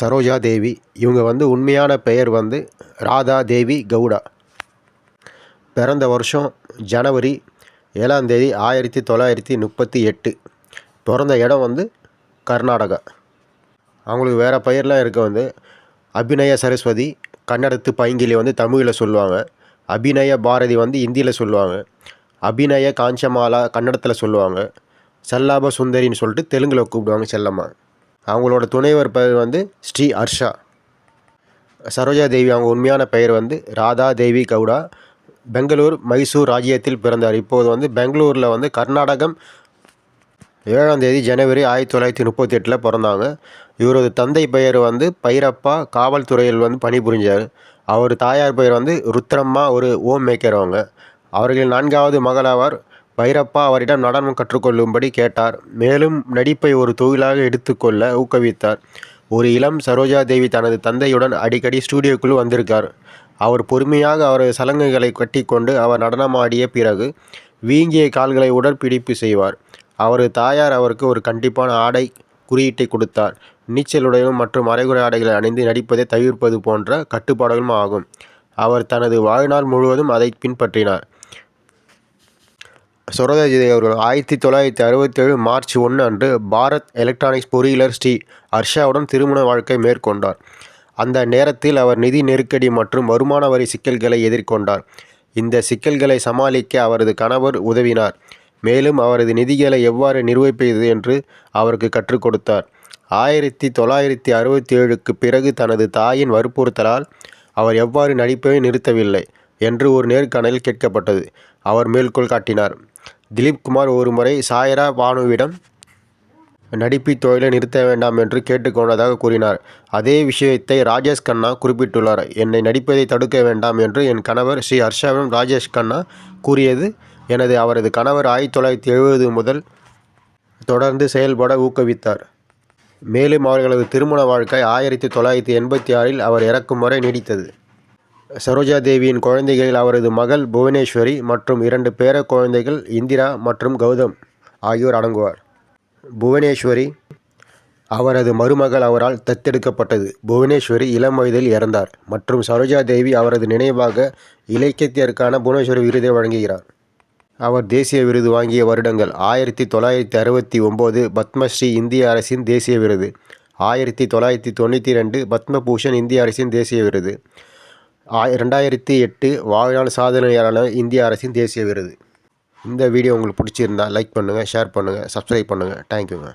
சரோஜா தேவி. இவங்க வந்து உண்மையான பெயர் வந்து ராதா தேவி கவுடா. பிறந்த வருஷம் ஜனவரி ஏழாம் தேதி ஆயிரத்தி தொள்ளாயிரத்தி முப்பத்தி எட்டு. பிறந்த இடம் வந்து கர்நாடகா. அவங்களுக்கு வேறு பெயர்லாம் இருக்க வந்து. அபிநய சரஸ்வதி கன்னடத்து பைங்கிலி வந்து தமிழில் சொல்லுவாங்க. அபிநய பாரதி வந்து இந்தியில் சொல்லுவாங்க. அபிநய காஞ்சமாலா கன்னடத்தில் சொல்லுவாங்க. செல்லாப சுந்தரின்னு சொல்லிட்டு தெலுங்கில் கூப்பிடுவாங்க செல்லம்மா. அவங்களோட துணைவர் பெயர் வந்து ஸ்ரீ ஹர்ஷா. சரோஜா தேவி அவங்க உண்மையான பெயர் வந்து ராதா தேவி கவுடா. பெங்களூர் மைசூர் ராஜ்யத்தில் பிறந்தார். இப்போது வந்து பெங்களூரில் வந்து கர்நாடகம் ஏழாம் தேதி ஜனவரி ஆயிரத்தி தொள்ளாயிரத்தி முப்பத்தி எட்டில் பிறந்தாங்க. இவரது தந்தை பெயர் வந்து பைரப்பா காவல்துறையில் வந்து பணிபுரிஞ்சார். அவர் தாயார் பெயர் வந்து ருத்ரம்மா ஒரு ஓம் மேக்கர் அவங்க. அவர்களின் நான்காவது மகளாவார் பைரப்பா அவரிடம் நடனம் கற்றுக்கொள்ளும்படி கேட்டார். மேலும் நடிப்பை ஒரு தொழிலாக எடுத்துக்கொள்ள ஊக்குவித்தார். ஒரு இளம் சரோஜா தேவி தனது தந்தையுடன் அடிக்கடி ஸ்டூடியோக்குள் வந்திருக்கார். அவர் பொறுமையாக அவரது சலங்கைகளை கட்டிக்கொண்டு அவர் நடனமாடிய பிறகு வீங்கிய கால்களை உடற்பிடிப்பு செய்வார். அவரது தாயார் அவருக்கு ஒரு கண்டிப்பான ஆடை குறியீட்டை கொடுத்தார். நீச்சலுடையும் மற்றும் அரைகுறை ஆடைகளை அணிந்து நடிப்பதை தவிர்ப்பது போன்ற கட்டுப்பாடுகளும் ஆகும். அவர் தனது வாழ்நாள் முழுவதும் அதை பின்பற்றினார். சரோஜாஜி அவர்கள் ஆயிரத்தி தொள்ளாயிரத்தி அறுபத்தேழு மார்ச் ஒன்று அன்று பாரத் எலக்ட்ரானிக்ஸ் பொறியியலர் ஸ்ரீ ஹர்ஷாவுடன் திருமண வாழ்க்கை மேற்கொண்டார். அந்த நேரத்தில் அவர் நிதி நெருக்கடி மற்றும் வருமான வரி சிக்கல்களை எதிர்கொண்டார். இந்த சிக்கல்களை சமாளிக்க அவரது கணவர் உதவினார். மேலும் அவரது நிதிகளை எவ்வாறு நிர்வகிப்பது என்று அவருக்கு கற்றுக் கொடுத்தார். ஆயிரத்தி தொள்ளாயிரத்தி அறுபத்தி ஏழுக்கு பிறகு தனது தாயின் வற்புறுத்தலால் அவர் எவ்வாறு நடிப்பதை நிறுத்தவில்லை என்று ஒரு நேர்காணலில் கேட்கப்பட்டது. அவர் மேற்கோள் காட்டினார். திலீப் குமார் ஒருமுறை சாயரா பானுவிடம் நடிப்பு தொழிலை நிறுத்த வேண்டாம் என்று கேட்டுக்கொண்டதாக கூறினார். அதே விஷயத்தை ராஜேஷ் கண்ணா குறிப்பிட்டுள்ளார். என்னை நடிப்பதை தடுக்க வேண்டாம் என்று என் கணவர் ஸ்ரீ ஹர்ஷாவிடம் ராஜேஷ் கண்ணா கூறியது. எனது அவரது கணவர் ஆயிரத்தி தொள்ளாயிரத்தி எழுபது முதல் தொடர்ந்து செயல்பட ஊக்குவித்தார். மேலும் அவர்களது திருமண வாழ்க்கை ஆயிரத்தி தொள்ளாயிரத்தி எண்பத்தி ஆறில் அவர் இறக்கும் வரை நீடித்தது. சரோஜா தேவியின் குழந்தைகளில் அவரது மகள் புவனேஸ்வரி மற்றும் இரண்டு பேர குழந்தைகள் இந்திரா மற்றும் கௌதம் ஆகியோர் அடங்குவார். புவனேஸ்வரி அவரது மருமகள் அவரால் தத்தெடுக்கப்பட்டது. புவனேஸ்வரி இளம் வயதில் இறந்தார் மற்றும் சரோஜா தேவி அவரது நினைவாக இலக்கியத்திற்கான புவனேஸ்வரி விருதை வழங்குகிறார். அவர் தேசிய விருது வாங்கிய வருடங்கள் ஆயிரத்தி தொள்ளாயிரத்தி அறுபத்தி ஒம்பது பத்மஸ்ரீ இந்திய அரசின் தேசிய விருது ஆயிரத்தி தொள்ளாயிரத்தி தொண்ணூற்றி ரெண்டு பத்மபூஷன் இந்திய அரசின் தேசிய விருது ரெண்டாயிரத்தி எட்டு வாழ்நாள் சாதனையாளர் இந்திய அரசின் தேசிய விருது. இந்த வீடியோ உங்களுக்கு பிடிச்சிருந்தா லைக் பண்ணுங்கள் ஷேர் பண்ணுங்கள் சப்ஸ்கிரைப் பண்ணுங்கள் தேங்க்யூங்க